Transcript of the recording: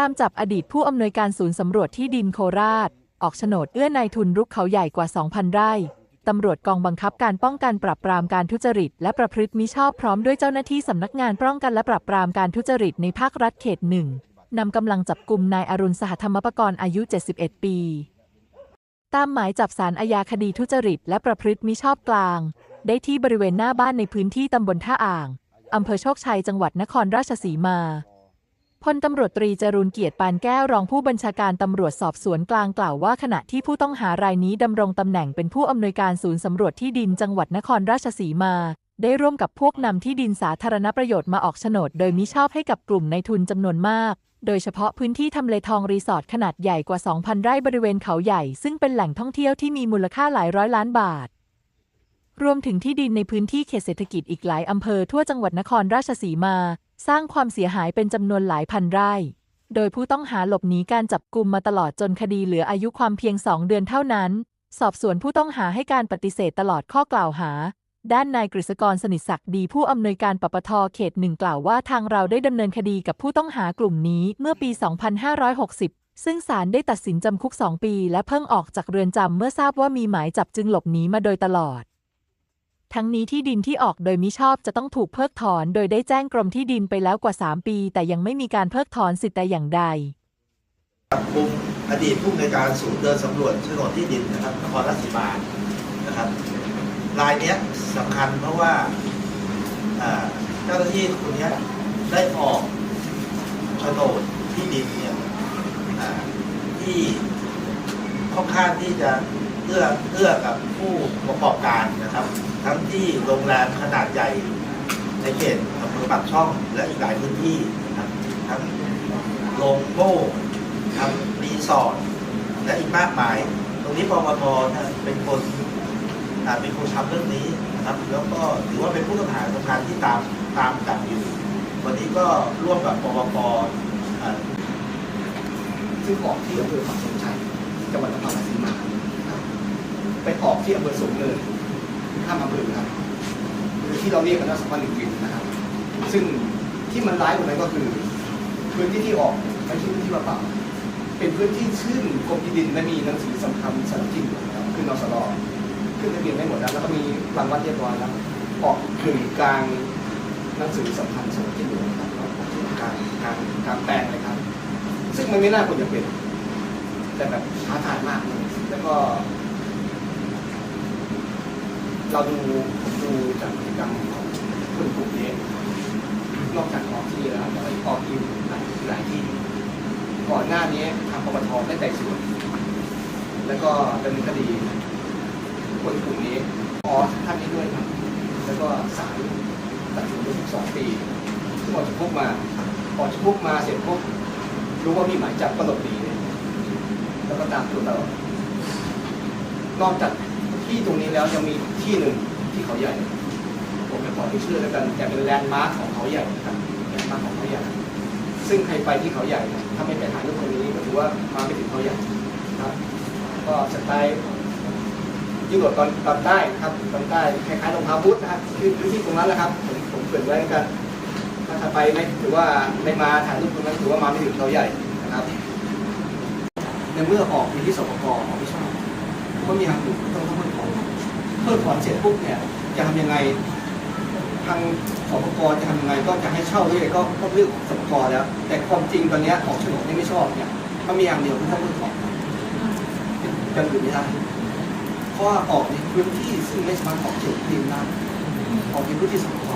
ตามจับอดีตผู้อำนวยการศูนย์สำรวจที่ดินโคราช ออกโฉนดเอื้อนายทุนรุกเขาใหญ่กว่า 2,000 ไร่ตำรวจกองบังคับการป้องกันปราบปรามการทุจริต และประพฤติมิชอบพร้อมด้วยเจ้าหน้าที่สำนักงานป้องกันและปราบปรามการทุจริตในภาครัฐเขตหนึ่งนำกำลังจับกลุ่มนายอรุณสหธรรมปกรณ์อายุ 71 ปี ตามหมายจับสารอาญาคดีทุจริต และประพฤติมิชอบกลาง ได้ที่บริเวณหน้าบ้านในพื้นที่ตำบลท่าอ่างอำเภอโชคชัยจังหวัดนครราชสีมา พลตำรวจตรีจรูนเกียรติปานแก้วรองผู้บัญชาการตำรวจสอบสวนกลางกล่าวว่าขณะที่ผู้ต้องหารายนี้ดำรงตำแหน่งเป็นผู้อำนวยการศูนย์สำรวจที่ดินจังหวัดนครราชสีมา ได้ร่วมกับพวกนำที่ดินสาธารณประโยชน์มาออกโฉนด โดยมิชอบให้กับกลุ่มในทุนจำนวนมาก โดยเฉพาะพื้นที่ทำเลทองรีสอร์ทขนาดใหญ่กว่า 2,000 ไร่บริเวณเขาใหญ่ ซึ่งเป็นแหล่งท่องเที่ยวที่มีมูลค่าหลายร้อยล้านบาทรวมถึงที่ดินในพื้นที่เขตเศรษฐกิจอีกหลายอำเภอทั่วจังหวัดนครราชสีมา สร้างความเสียหายเป็นจำนวนหลายพันไร่ โดยผู้ต้องหาหลบหนีการจับกลุ่มมาตลอดจนคดีเหลืออายุความเพียง2เดือนเท่านั้น สอบสวนผู้ต้องหาให้การปฏิเสธตลอดข้อกล่าวหา ด้านนายกฤษกรสนิทศักดิ์ดีผู้อำนวยการปปทเขตหนึ่งกล่าวว่าทางเราได้ดำเนินคดีกับผู้ต้องหากลุ่มนี้เมื่อปี 2560ซึ่งศาลได้ตัดสินจำคุก 2 ปี และเพิ่งออกจากเรือนจำเมื่อทราบว่ามีหมายจับจึงหลบหนีมาโดยตลอด ทั้งนี้ที่ดินที่ออกโดยมิชอบจะต้องถูกเพิกถอน โดยได้แจ้งกรมที่ดินไปแล้วกว่า 3 ปี แต่ยังไม่มีการเพิกถอนสิทธิ์แต่อย่างใดจับกลุ่มอดีตผู้อำนการศูนย์เดินสำรวจโฉนดที่ดินนะครับนครราชสีมานะครับรายนี้สำคัญเพราะว่าเจ้าหน้าที่คนนี้ได้ออกโฉนดที่ดินเนี่ยที่ค่อนข้างที่จะ อื้อเอื้อกับผู้ประกอบการนะครับ ทั้งที่โรงแรมขนาดใหญ่ในเขตอำเภอปากช่อง และอีกหลายพื้นที่นะครับทั้งโรงโม่ทำรีสอร์ทและอีกมากมาย ตรงนี้ปปทนะเป็นคนอ่าเป็นคนทำเรื่องนี้นะครับ แล้วก็ถือว่าเป็นผู้ต้องหาสำคัญที่ตามตามจับอยู่ วันนี้ก็ร่วมกับปปพอ่าซึ่งออกที่อำเภอปักชัยจังหวัดนครราชสีมาครับ ไปออกที่อำเภอสูงเนินข้ามอำเภอครับหรือที่เราเรียกกันว่าสะพานลิงวินนะครับ ซึ่งที่มันร้ายกว่านั้นก็คือพื้นที่ที่ออกไม่ใช่พื้นที่เปล่าเป็นพื้นที่ชื่นกรมที่ดินและมีหนังสือสำคัญสารทินอยู่แล้วขึ้นนสรขึ้นทะเบียนไม่หมดแล้วแล้วก็มีรางวัลเรียบร้อยแล้วออกกึ่งกลางหนังสือสำคัญสารทินอยู่นะครับออกกึ่งกลางกลางกลางแปลงเลยครับ ซึ่งมันไม่น่าควรจะเป็น แต่แบบท้าทายมากเลยแล้วก็ เราดูดูจากพฤติกรรมของคนกลุ่มนี้นอกจากออกที่แล้วออกที่หลายหลายที่ ก่อนหน้านี้ทางปปทได้ไต่สวน แล้วก็ดำเนินคดี คนกลุ่มนี้อ๋อท่านนี้ด้วยครับ แล้วก็ศาลตัดสินไปสองปีซึ่งออกจากคุกมาออกจากคุกมาเสร็จปุ๊บรู้ว่ามีหมายจับก็หลบหนีแล้วก็ตามตัวตลอดนอกจาก ที่ตรงนี้แล้วยังมีที่หนึ่งที่เขาใหญ่ ผมจะขอที่ชื่อแล้วกันแต่เป็นแลนด์มาร์คของเขาใหญ่ครับแลนด์มาร์คของเขาใหญ่ ซึ่งใครไปที่เขาใหญ่ ถ้าไม่ไปถ่ายรูปตรงนี้ก็ถือว่ามาไม่ถึงเขาใหญ่ครับ ก็สไตล์ยุโรปตอนตอนใต้ครับตอนใต้คล้ายๆรองเท้าบูทนะครับคือพื้นที่ตรงนั้นแหละครับผมผมเกรินไว้แล้วกันถ้าไปไม่ถือว่าไม่มาถ่ายรูปตรงนั้นถือว่ามาไม่ถึงเขาใหญ่นะครับในเมื่อออกมีที่สปกออกไม่ชอบ ก็มีทางอื่นต้องต้งเพิกถอนเพิกถอนเสร็จปุ๊บเนี่ยจะทำยังไงทางสปกจะทำยังไงก็จะให้เช่าด้วยก็ก็เรื่องของสปกแล้ว แต่ความจริงตอนเนี้ยออกโฉนดนี่ไม่ชอบเนี่ยมันมีอย่างเดียวคือต้องเพิกถอนยังอื่นไม่ได้เพราะว่าออกในพื้นที่ซึ่งไม่สามารถออกเขตดินได้ออกในพื้นที่สปก